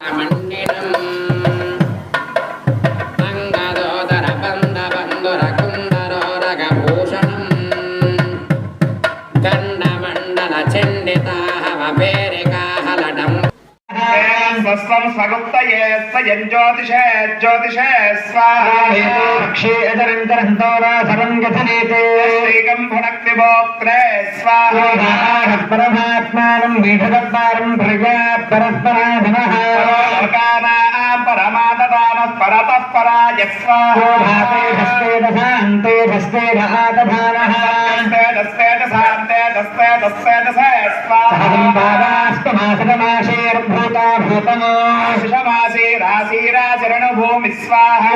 మన్నిడం అంగదోదర బంద బంధుర కుందరోరగ భూషణం ఖండమండల చండితాహవ పేరికాహలటం స్వస్వం స్వాహం స్వాహ పరమాత్మానం వీఢదత్తారం ప్రజా పరస్పరాధనః లోకానాం పరమాతదానః పరతః పరాయ స్వాహ అంతే హస్తేన ఆదధానః రాశి రాశరణు భూమి స్వాహ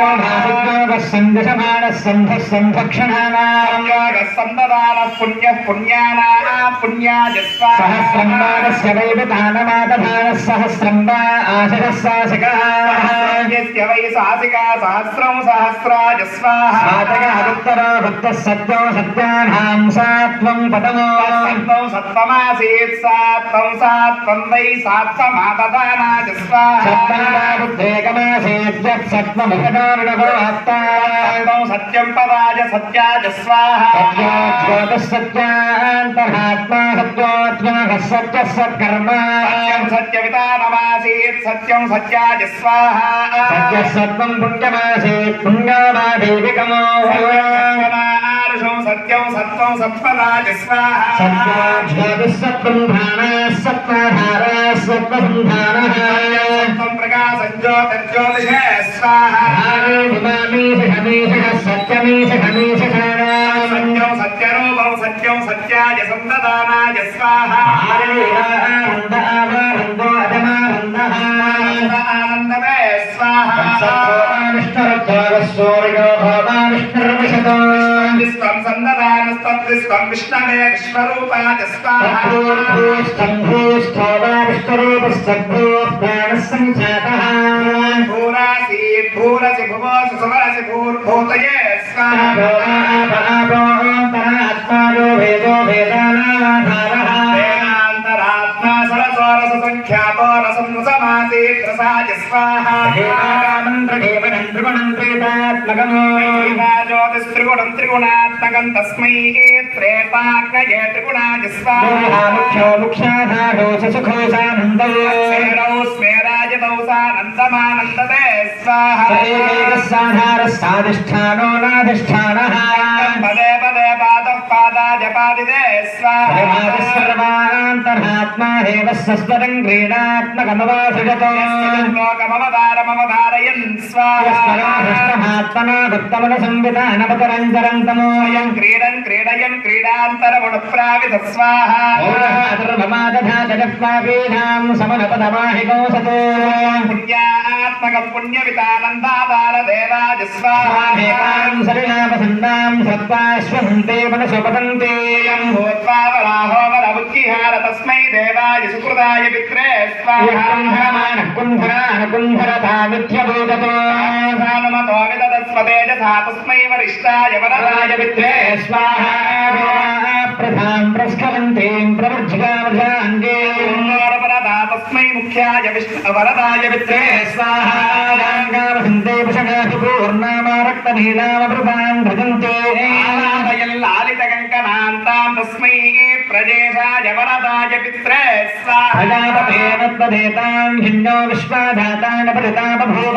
సంధ సంభక్షణానాం సందదాన పుణ్య పుణ్యానా పుణ్యాయ స్వాహ సహస్రంబాణస్య వైవితానమాదధాన సహస్రం ఆశిషస్సాశికాः సహస్రస్య వై సాసికా సహస్రం సహస్రాజ స్వాహ సాతగహరుత్తరో భక్తः సత్యో సత్యానాం సాత్వం పదమో సత్వం సత్వమాసీత్ సాత్వం సాత్వం వై సాత్వమాదదానాజ స్వాహ సత్యేకమాసేద్యత్ సత్వముఖదారుణభోక్తా సత్వం సత్యం పదాజ సత్యాజ స్వాహ సత్యోజ్యోతిः సత్యాంతరాత్మా సత్యోజ్ఞానः సత్యः సత్కర్మ సత్యం సత్యవితానమాసీత్ సత్యం సత్యాజ స్వాహ సత్వం పుణ్యమాసేత్ పుణ్యమాదేవికమో. సత్యమారుషం సత్యం సత్వం సత్పదాజ స్వాహ. సత్యోజ్యోతిः సత్వం ప్రాణः సత్వధారः సత్వసంధానः సత్యం ప్రకాశం జ్యోతిర్జ్యోతిషే స్వాహ సత్యం సత్యరూపం సత్యం సత్యాయ సందదానాయ స్వాహ. స్వాహ విశ్వం సందదానస్త్విశ్వం విష్ణవే విశ్వరూపాయ స్వాహ భూరాసి భూరసి భువోసి సువరసి భూర్భూతయే స్వాహ వేదాంతరాత్మా సరస్వరస సంఖ్యాతో రసం సమాసీత్ రసాయ స్వాహ జ్యోతిస్త్రిగుణం త్రిగుణాత్మకం తస్మై త్రేతాగ్నయే త్రిగుణాయ స్వాహ స్మేరౌ స్మేరాజితౌ సానందమానందతే స్వాహ సాధిష్టానో నాధిష్టానః. పదే పదే పాద పాదాజ పాదిదే స్వాహ సర్వాంతరాత్మా దేవ సస్వరం క్రీడాత్మకమవాసృజతో లోకమవతారమవతారయన్ స్వాహ. ఆత్మనా భక్తముల సంవిధానవతరంతరంతమో అయం క్రీడన్ క్రీడయన్ క్రీడాంతరముణ ప్రావిత స్వాహ అధర్మమాదధాచరత్వాపీఠాం సమనపదమాహికో సతో. పుణ్యాత్మకం పుణ్యవితానందాదార దేవాజ స్వాహ ఏకాం సరిణాపసన్నాం సత్వాశ్వంతే మనసుపతంతే భూత్వా వరాహో వరముఖిహార తస్మై దేవాయ సుకృతాయ పిత్రే స్వాహ. కుంభరానుకుంభరతామిత్యభూతతో ధానుమతో విదతస్వతేజసా తస్మై వరిష్టాయ వరదాయ పిత్రే స్వాహా. ప్రధాం ప్రస్ఖలంతీం ముఖ్యాయ విష్ణు వరదాయ పిత్రే స్వాహాంగామసంతే పుషణాసి పూర్ణామారక్తనీలామృతాం భజంతే లాలిత కంకణాంతాం తస్మై ప్రజేశాయ వరదాయ పిత్రే స్వాహ ప్రజాపతేనత్వదేతాం హిన్యో విశ్వాధాతాన పరితాపభూవ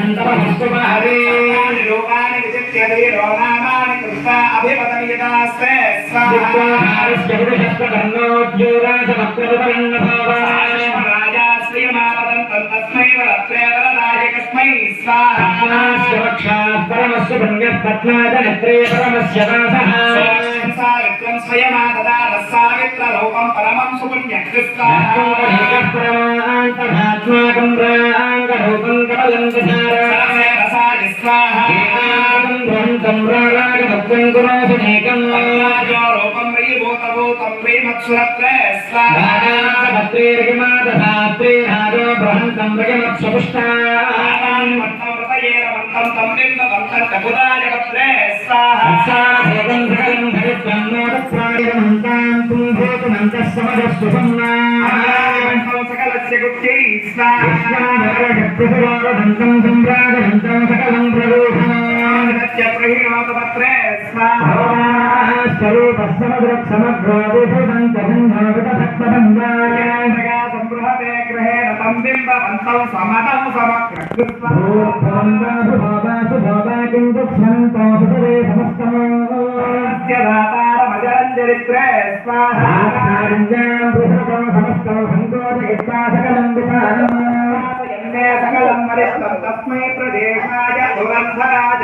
सुमहरे लोकानि विचित्य ते रोमानानि कृत्वा अभिपतमियतास्ते स्वाहाजाश्रियमापदन्तस्तस्मै वरत्रेवरदाय कस्मै स्वाहाक्षात् परमस्य पुण्यपत्नादनत्रे परमस्य वासः सावित्रं स्वयमाददानः सावित्ररूपं परमं सुपुण्यः कृत्वा परमान्तरात्माकं प्राङ्गरूपं कमलं विधारा సకలస్య గుప్తై స్వాహ సంభ్రాగ క్షేత్రం సకలం ప్రవేశనాగత్య ప్రహీణోపత్రే స్వాహ స్వరూప సమగ్ర సమగ్రో విభుతం చంద్రోపిత భక్తబంధాయ సంబృహతే గ్రహేణ తం బింబవంతం సమతం సమగ్ర భూభవందాసు భోగా కిందు స్వంతో హృదయే సమస్తమస్య దాతారమజరంజరిత్రే స్వాహా బృహతం సమస్తం देशाय धुरन्धराय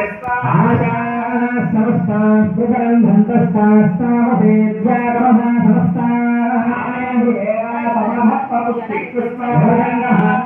समस्ताः प्रबन्धन्तस्तास्तामसेद्यागमः समस्ताः कृष्णः